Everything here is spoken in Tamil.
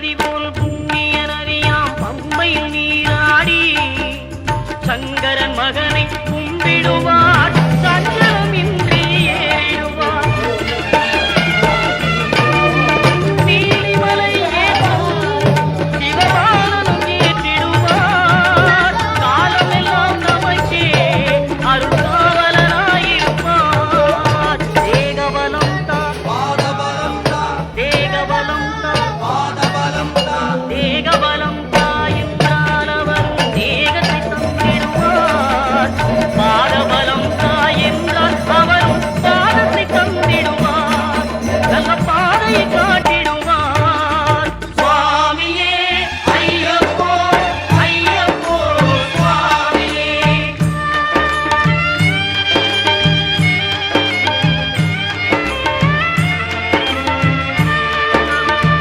நதி போல் புண்ணிய நதியாம் பம்பையில் நீராடி சங்கரன் மகனை கும்பிடுவார் காய்